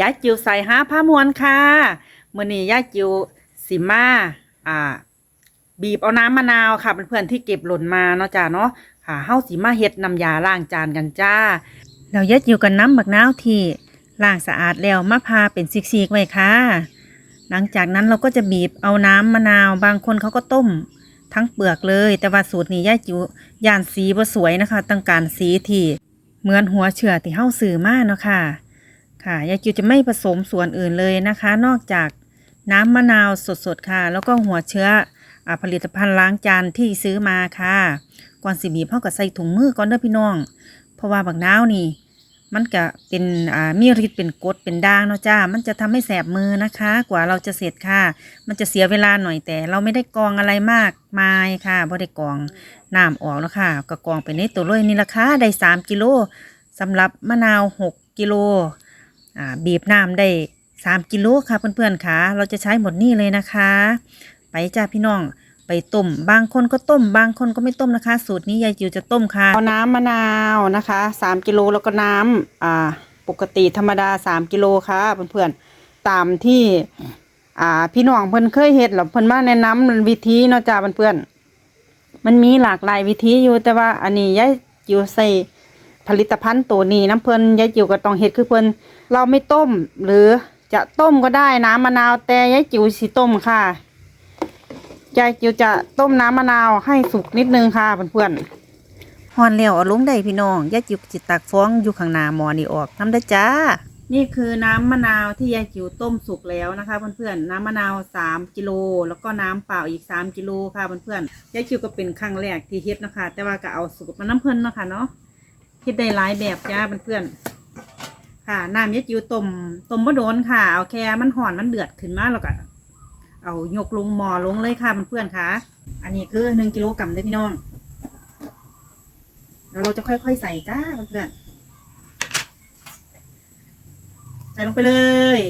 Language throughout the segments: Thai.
ยายจิวใส่ห้าผ้ามวนค่ะมื่อนี้ยายจิวสิมาอ่า บีบเอาน้ำมะนาวค่ะเพื่อนๆที่เก็บหล่นมาเนาะจ้าเนาะค่ะเฮาสิมาเฮ็ดน้ำยาล้างจานกันจ้าแล้วยายจิวกันน้ำบักนาวที่ล้างสะอาดแล้วมาพาเป็นซิกๆไว้ค่ะ หลังจากนั้นเราก็จะบีบเอาน้ำมะนาวบางคนเขาก็ต้มทั้งเปลือกเลย แต่ว่าสูตรนี้ยายจิวย่านสีบ่สวยนะคะต้องการสีที่เหมือนหัวเชื่อที่เฮาซื้อมาเนาะค่ะ ค่ะยายจิวจะไม่ผสมส่วนอื่นเลยนะคะ นอกจากน้ำมะนาวสดๆค่ะ แล้วก็หัวเชื้ออผลิตภัณฑ์ล้างจานที่ซื้อมาค่ะก่อนสิบีบเฮาก็ใส่ถุงมือก่อนเด้อพี่น้อง เพราะว่าบักนาวนี่มันก็เป็นอ่ามีฤทธิ์เป็นกดเป็นด่างเนาะจ้า มันจะทำให้แสบมือนะคะ กว่าเราจะเสร็จค่ะ มันจะเสียเวลาหน่อยแต่ เราไม่ได้กองอะไรมากมายค่ะบ่ได้กองน้ำออกแล้วค่ะก็กองไปในตัวเลยนี่ราคาได้สามกิโลสำหรับมะนาวหกกิโล อ่าบีบน้ำได้สามกิโลค่ะเพื่อนๆค่ะเราจะใช้หมดนี่เลยนะคะ ไปจ้าพี่น้องไปต้มบางคนก็ต้ม บางคนก็ไม่ต้มนะคะ สูตรนี้ยายจิวจะต้มค่ะเอาน้ำมะนาวนะคะสามกิโลแล้วก็น้ำอ่าปกติธรรมดาสามกิโลค่ะเพื่อนๆตามที่อ่าพี่น้องเพิ่นเคยเฮ็ดหรอเพิ่นมาแนะนำวิธีเนาะจ้าเพื่อนๆมันมีหลากหลายวิธีอยู่แต่ว่าอันนี้ยายจิวใส่ ผลิตภัณฑ์ตัวนี้น้ำเพิ่นยายจิวก็ต้องเฮ็ดคือเพิ่นเราไม่ต้ม หรือจะต้มก็ได้น้ำมะนาวแต่ยายจิวสิต้มค่ะยายจิวจะต้มน้ำมะนาวให้สุกนิดนึงค่ะเพื่อนๆฮอนแล้วเอาลงได้พี่น้องยายจิวจิตักฟองอยู่ข้างหน้าหมอนี่ออกทำได้จ้า นี่คือน้ำมะนาวที่ยายจิวต้มสุกแล้วนะคะเพื่อนๆน้ำมะนาวสามกิโลแล้วก็น้ำเปล่าอีกสามกิโลค่ะเพื่อนๆยายจิวก็เป็นครั้งแรกที่เฮ็ดนะคะแต่ว่าก็เอาสูตรมาน้ำเพิ่นเนาะค่ะเนาะ เฮ็ดได้หลายแบบจ้าเพื่อนๆค่ะน้ำยายจิวต้มต้มบ่โดนค่ะ เอาแค่มันห่อนมันเดือดขึ้นมาแล้วก็เอายกลงหมอลงเลยค่ะเพื่อนๆค่ะ อันนี้คือหนึ่งกิโลกรัมเลยพี่น้องแล้วเราจะค่อยๆใส่จ้าเพื่อนๆใส่ลงไปเลย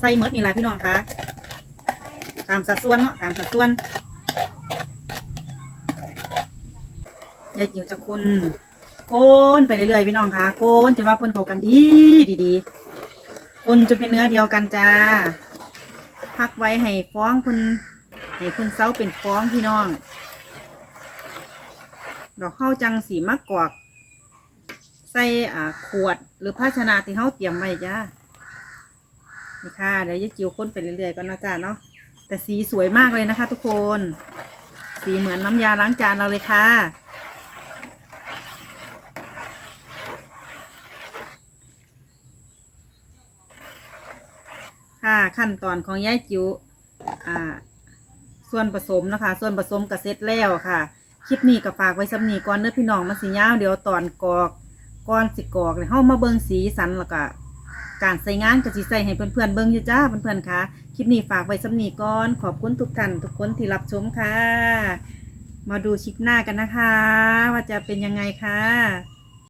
ใส่หมดนี่แหละพี่น้องคะตามสัดส่วนเนาะตามสัดส่วน ยายจิ๋วจะคนโคนไปเรื่อยๆพี่น้องคะโคนจะว่าเพ่นเข้ากันดีดีๆคนจะเป็นเนื้อเดียวกันจ้าพักไว้ให้ฟ้องคุณให้คุณเซาเป็นฟ้องพี่น้อง ดอกข้าวจังสีมะกอกใส่อ่าขวดหรือภาชนะที่เขาเตรียมไว้จ้านี่ค่ะเดี๋ยวยายจิวค้นไปเรื่อยๆก่อนนะจ้าเนาะแต่สีสวยมากเลยนะคะ ทุกคน สีเหมือนน้ำยาล้างจานเราเลยค่ะ ค่ะ ขั้นตอนของยายจิ๋วอ่า ส่วนผสมนะคะ ส่วนผสมกับเสร็จแล้วค่ะ คลิปนี้ก็ฝากไว้สำนีก่อนเด้อพี่น้องมันสิยาวเดี๋ยวตอนกอกก่อนสิกอกเนี่ยเฮามาเบิ่งสีสันแล้วก็การใส่งานก็สิใส่ให้เพื่อนๆเบิ่งอยู่จ้าเพื่อนๆค่ะ คลิปนี้ฝากไว้สำนีก่อนขอบคุณทุกท่านทุกคนที่รับชมค่ะ มาดูคลิปหน้ากันนะคะ ว่าจะเป็นยังไงค่ะ